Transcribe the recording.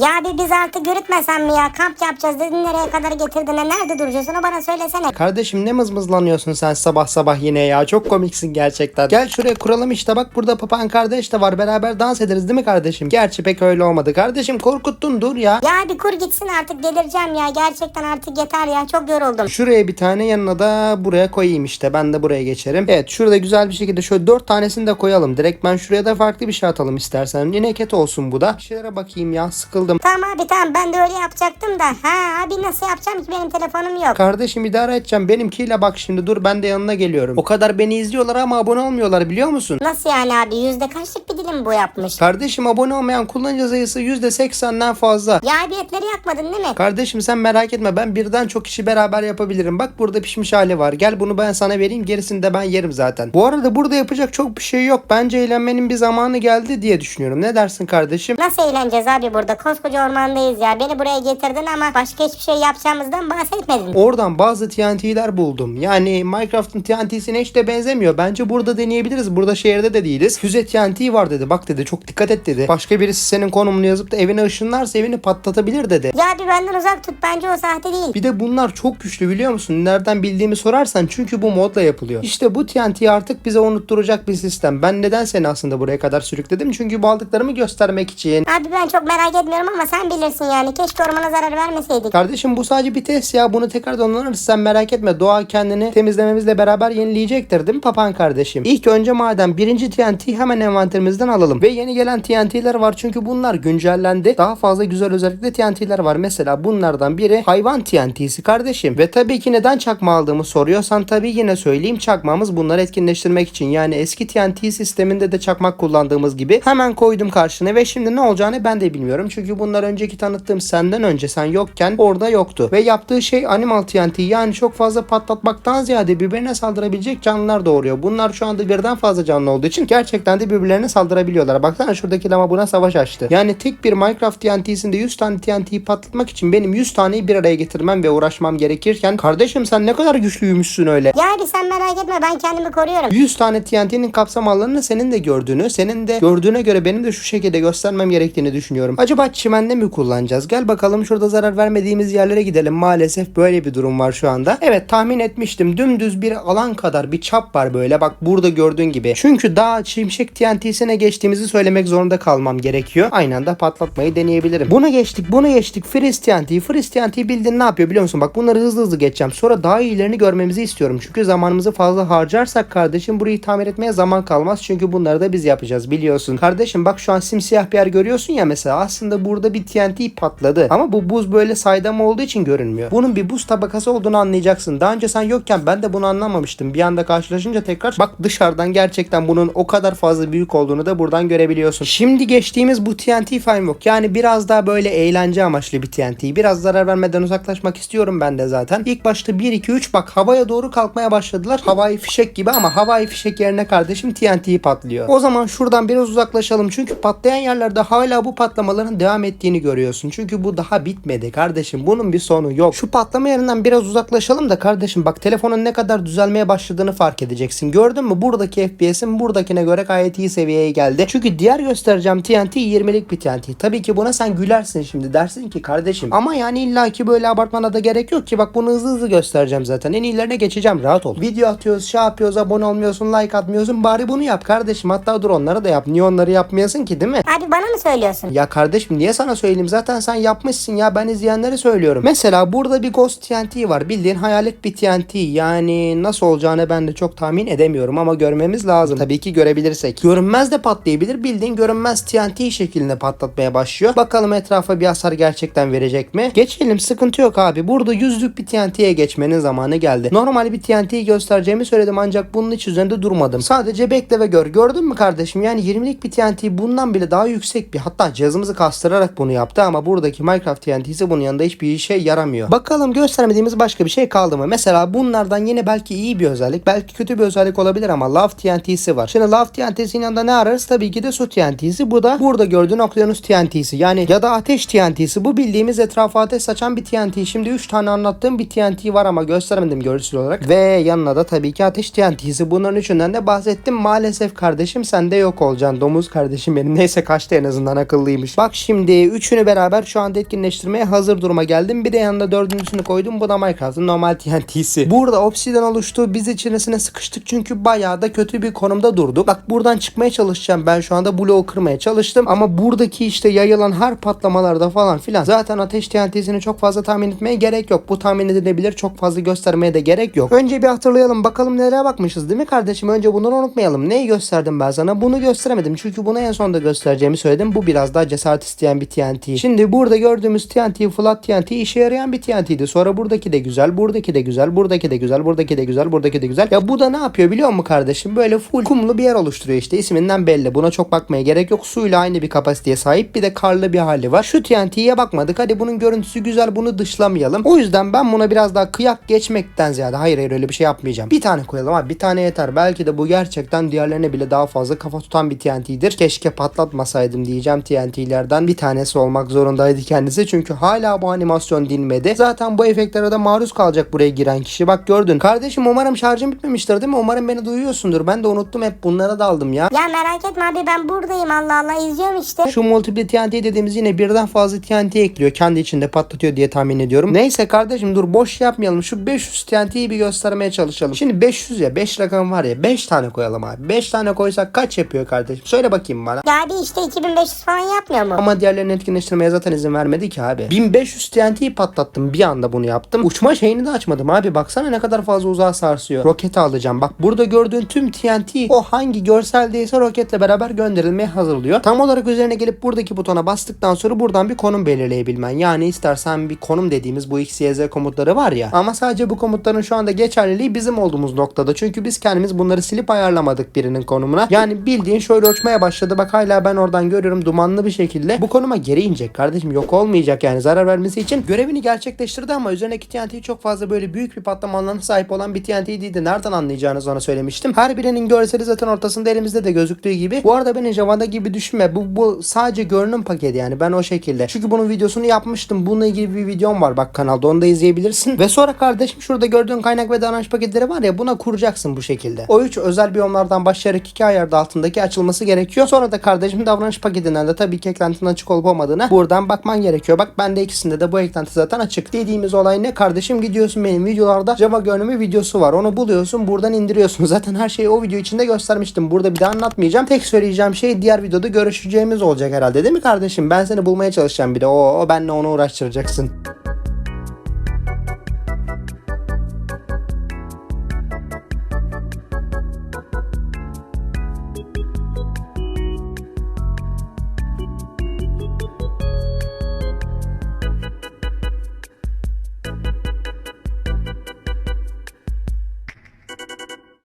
Ya bir biz artık yürütmesen mi ya? Kamp yapacağız dedin nereye kadar getirdin? E, Nerede duracaksın onu bana söylesene. Kardeşim ne mızmızlanıyorsun sen sabah sabah yine ya. Çok komiksin gerçekten. Gel şuraya kuralım işte bak burada papan kardeş de var. Beraber dans ederiz değil mi kardeşim? Gerçi pek öyle olmadı. Kardeşim korkuttun dur ya. Ya bir kur gitsin artık delireceğim ya. Gerçekten artık yeter ya. Çok yoruldum. Şuraya bir tane yanına da buraya koyayım işte. Ben de buraya geçerim. Evet şurada güzel bir şekilde şöyle dört tanesini de koyalım. Direkt ben şuraya da farklı bir şey atalım istersen. Yine ket olsun bu da. Bir şeylere bakayım ya sıkıldım. Tamam abi tamam ben de öyle yapacaktım da. Ha abi nasıl yapacağım ki benim telefonum yok. Kardeşim idare edeceğim. Benimkiyle bak şimdi dur ben de yanına geliyorum. O kadar beni izliyorlar ama abone olmuyorlar biliyor musun? Nasıl yani abi? Yüzde kaçlık bir dilim bu yapmış? Kardeşim abone olmayan kullanıcı sayısı %80'den fazla. Ya abi etleri yakmadın değil mi? Kardeşim sen merak etme ben birden çok işi beraber yapabilirim. Bak burada pişmiş hali var. Gel bunu ben sana vereyim gerisini de ben yerim zaten. Bu arada burada yapacak çok bir şey yok. Bence eğlenmenin bir zamanı geldi diye düşünüyorum. Ne dersin kardeşim? Nasıl eğleneceğiz abi burada? Koskoca ormandayız ya. Beni buraya getirdin ama başka hiçbir şey yapacağımızdan bahsetmedin. Oradan bazı TNT'ler buldum. Yani Minecraft'ın TNT'sine hiç de benzemiyor. Bence burada deneyebiliriz. Burada şehirde de değiliz. Füze TNT var dedi. Bak dedi çok dikkat et dedi. Başka birisi senin konumunu yazıp da evine ışınlarsa evini patlatabilir dedi. Ya abi benden uzak tut. Bence o sahte değil. Bir de bunlar çok güçlü biliyor musun? Nereden bildiğimi sorarsan çünkü bu modla yapılıyor. İşte bu TNT artık bize unutturacak bir sistem. Ben neden seni aslında buraya kadar sürükledim? Çünkü bu aldıklarımı göstermek için. Abi ben çok merak etmiyorum ama sen bilirsin yani. Keşke ormana zarar vermeseydik. Kardeşim bu sadece bir test ya. Bunu tekrar donlanırız. Sen merak etme. Doğa kendini temizlememizle beraber yenileyecektir değil mi papan kardeşim? İlk önce madem birinci TNT hemen envanterimizden alalım. Ve yeni gelen TNT'ler var. Çünkü bunlar güncellendi. Daha fazla güzel özellikle TNT'ler var. Mesela bunlardan biri hayvan TNT'si kardeşim. Ve tabii ki neden çakma aldığımı soruyorsan tabii yine söyleyeyim. Çakmamız bunları etkinleştirmek için. Yani eski TNT sisteminde de çakmak kullandığımız gibi hemen koydum karşına ve şimdi ne olacağını ben de bilmiyorum. Çünkü bunlar önceki tanıttığım senden önce sen yokken orada yoktu. Ve yaptığı şey animal TNT yani çok fazla patlatmaktan ziyade birbirine saldırabilecek canlılar doğuruyor. Bunlar şu anda birden fazla canlı olduğu için gerçekten de birbirlerine saldırabiliyorlar. Baksana şuradaki lama buna savaş açtı. Yani tek bir Minecraft TNT'sinde 100 tane TNT'yi patlatmak için benim 100 taneyi bir araya getirmem ve uğraşmam gerekirken kardeşim sen ne kadar güçlüymüşsün öyle. Ya abi sen merak etme ben kendimi koruyorum. 100 tane TNT'nin kapsam alanını senin de gördüğünü, senin de gördüğüne göre benim de şu şekilde göstermem gerektiğini düşünüyorum. Acaba çimende mi kullanacağız? Gel bakalım şurada zarar vermediğimiz yerlere gidelim. Maalesef böyle bir durum var şu anda. Evet tahmin etmiştim. Dümdüz bir alan kadar bir çap var böyle. Bak burada gördüğün gibi. Çünkü daha şimşek TNT'sine geçtiğimizi söylemek zorunda kalmam gerekiyor. Aynı anda patlatmayı deneyebilirim. Bunu geçtik, bunu geçtik. Freeze TNT. Freeze TNT bildiğin ne yapıyor biliyor musun? Bak bunları hızlı hızlı geçeceğim. Sonra daha iyilerini görmemizi istiyorum. Çünkü zamanımızı fazla harcarsak kardeşim burayı tamir etmeye zaman kalmaz. Çünkü bunları da biz yapacağız biliyorsun. Kardeşim bak şu an simsiyah bir yer görüyorsun ya mesela. Aslında burada bir TNT patladı. Ama bu buz böyle saydam olduğu için görünmüyor. Bunun bir buz tabakası olduğunu anlayacaksın. Daha önce sen yokken ben de bunu anlamamıştım. Bir anda karşılaşınca tekrar bak dışarıdan gerçekten bunun o kadar fazla büyük olduğunu da buradan görebiliyorsun. Şimdi geçtiğimiz bu TNT framework yani biraz daha böyle eğlence amaçlı bir TNT. Biraz zarar vermeden uzaklaşmak istiyorum ben de zaten. İlk başta 1 2 3 bak havaya doğru kalkmaya başladılar. Havai fişek gibi ama havai fişek yerine kardeşim TNT patlıyor. O zaman şuradan biraz uzaklaşalım. Çünkü patlayan yerlerde hala bu patlamaların devam ettiğini görüyorsun. Çünkü bu daha bitmedi kardeşim. Bunun bir sonu yok. Şu patlama yerinden biraz uzaklaşalım da kardeşim bak telefonun ne kadar düzelmeye başladığını fark edeceksin. Gördün mü? Buradaki FPS'in buradakine göre gayet iyi seviyeye geldi. Çünkü diğer göstereceğim TNT 20'lik bir TNT. Tabii ki buna sen gülersin şimdi. Dersin ki kardeşim ama yani illaki böyle abartmana da gerek yok ki. Bak bunu hızlı hızlı göstereceğim zaten. En iyilerine geçeceğim. Rahat ol. Video atıyoruz, şey yapıyoruz, abone olmuyorsun, like atmıyorsun. Bari bunu yap kardeşim. Hatta dur onları da yap. Niye onları yapmayasın ki değil mi? Abi bana mı söylüyorsun? Ya kardeşim niye sana söyleyeyim? Zaten sen yapmışsın ya. Ben izleyenlere söylüyorum. Mesela burada bir Ghost TNT var. Bildiğin hayalet bir TNT. Yani nasıl olacağını ben de çok tahmin edemiyorum ama görmemiz lazım. Tabii ki görebilirsek. Görünmez de patlayabilir. Bildiğin görünmez TNT şeklinde patlatmaya başlıyor. Bakalım etrafa bir hasar gerçekten verecek mi? Geçelim. Sıkıntı yok abi. Burada yüzlük bir TNT'ye geçmenin zamanı geldi. Normal bir TNT'yi göstereceğimi söyledim ancak bunun hiç üzerinde durmadım. Sadece bekle ve gör. Gördün mü kardeşim? Yani 20'lik bir TNT bundan bile daha yüksek bir. Hatta cihazımızı kastırarak bunu yaptı ama buradaki Minecraft TNT'si bunun yanında hiçbir işe yaramıyor. Bakalım göstermediğimiz başka bir şey kaldı mı? Mesela bunlardan yine belki iyi bir özellik, belki kötü bir özellik olabilir ama Love TNT'si var. Şimdi Love TNT'sinin yanında ne ararız? Tabii ki de su TNT'si. Bu da burada gördüğün okyanus TNT'si. Yani ya da ateş TNT'si. Bu bildiğimiz etrafa ateş saçan bir TNT. Şimdi 3 tane anlattığım bir TNT var ama gösteremedim görsel olarak. Ve yanına da tabii ki ateş TNT'si. Bunların üçünden de bahsettim. Maalesef kardeşim sen de yok olacaksın. Domuz kardeşim benim. Neyse kaçtı en azından akıllıymış. Bak şimdi Şimdi üçünü beraber şu anda etkinleştirmeye hazır duruma geldim. Bir de yanında dördüncüsünü koydum. Bu da Minecraft'ın normal TNT'si. Burada obsidian oluştu. Biz içerisine sıkıştık çünkü bayağı da kötü bir konumda durduk. Bak buradan çıkmaya çalışacağım. Ben şu anda bloğu kırmaya çalıştım. Ama buradaki işte yayılan her patlamalarda falan filan. Zaten ateş TNT'sini çok fazla tahmin etmeye gerek yok. Bu tahmin edilebilir. Çok fazla göstermeye de gerek yok. Önce bir hatırlayalım. Bakalım nereye bakmışız değil mi kardeşim? Önce bunları unutmayalım. Neyi gösterdim ben sana? Bunu gösteremedim. Çünkü bunu en sonda göstereceğimi söyledim. Bu biraz daha cesaret isteyen bir TNT. Şimdi burada gördüğümüz TNT, flat TNT işe yarayan bir TNT'ydi. Sonra buradaki de güzel, buradaki de güzel, buradaki de güzel, buradaki de güzel, buradaki de güzel. Ya bu da ne yapıyor biliyor musun kardeşim? Böyle full kumlu bir yer oluşturuyor işte. isminden belli. Buna çok bakmaya gerek yok. Suyla aynı bir kapasiteye sahip. Bir de karlı bir hali var. Şu TNT'ye bakmadık. Hadi bunun görüntüsü güzel. Bunu dışlamayalım. O yüzden ben buna biraz daha kıyak geçmekten ziyade hayır hayır öyle bir şey yapmayacağım. Bir tane koyalım abi. Bir tane yeter. Belki de bu gerçekten diğerlerine bile daha fazla kafa tutan bir TNT'dir. Keşke patlatmasaydım diyeceğim TNT'lerden bir tanesi olmak zorundaydı kendisi. Çünkü hala bu animasyon dinmedi. Zaten bu efektlere de maruz kalacak buraya giren kişi. Bak gördün. Kardeşim umarım şarjım bitmemiştir değil mi? Umarım beni duyuyorsundur. Ben de unuttum hep bunlara daldım ya. Ya merak etme abi ben buradayım Allah Allah izliyorum işte. Şu multiple TNT dediğimiz yine birden fazla TNT ekliyor. Kendi içinde patlatıyor diye tahmin ediyorum. Neyse kardeşim dur boş yapmayalım. Şu 500 TNT'yi bir göstermeye çalışalım. Şimdi 500 ya 5 rakam var ya 5 tane koyalım abi. 5 tane koysak kaç yapıyor kardeşim? Söyle bakayım bana. Ya abi işte 2500 falan yapmıyor mu? Ama diğerlerini etkinleştirmeye zaten izin vermedi ki abi. 1500 TNT'yi patlattım bir anda bunu yaptım. Uçma şeyini de açmadım abi. Baksana ne kadar fazla uzağa sarsıyor. Roketi alacağım. Bak burada gördüğün tüm TNT o hangi görseldeyse roketle beraber gönderilmeye hazırlıyor. Tam olarak üzerine gelip buradaki butona bastıktan sonra buradan bir konum belirleyebilmen. Yani istersen bir konum dediğimiz bu X, Y, Z komutları var ya. Ama sadece bu komutların şu anda geçerliliği bizim olduğumuz noktada. Çünkü biz kendimiz bunları silip ayarlamadık birinin konumuna. Yani bildiğin şöyle uçmaya başladı. Bak hala ben oradan görüyorum dumanlı bir şekilde. Bu konuma geri inecek kardeşim. Yok olmayacak yani zarar vermesi için. Görevini gerçekleştirdi ama üzerindeki TNT çok fazla böyle büyük bir patlama alanına sahip olan bir TNT değildi. Nereden anlayacağınızı ona söylemiştim. Her birinin görseli zaten ortasında elimizde de gözüktüğü gibi. Bu arada beni Java'da gibi düşünme. Bu, bu sadece görünüm paketi yani. Ben o şekilde. Çünkü bunun videosunu yapmıştım. Bununla ilgili bir videom var bak kanalda. Onu da izleyebilirsin. Ve sonra kardeşim şurada gördüğün kaynak ve davranış paketleri var ya buna kuracaksın bu şekilde. O üç özel biyomlardan başlayarak iki ayarda altındaki açılması gerekiyor. Sonra da kardeşim davranış paketinden de tabii ki eklentinin açık olup olmadığına buradan bakman gerekiyor. Bak bende ikisinde de bu eklenti zaten açık. Dediğimiz olay ne kardeşim gidiyorsun benim videolarda Java görünümü videosu var. Onu buluyorsun buradan indiriyorsun. Zaten her şeyi o video içinde göstermiştim. Burada bir daha anlatmayacağım. Tek söyleyeceğim şey diğer videoda görüşeceğimiz olacak herhalde değil mi kardeşim? Ben seni bulmaya çalışacağım bir de. O, o benle onu uğraştıracaksın.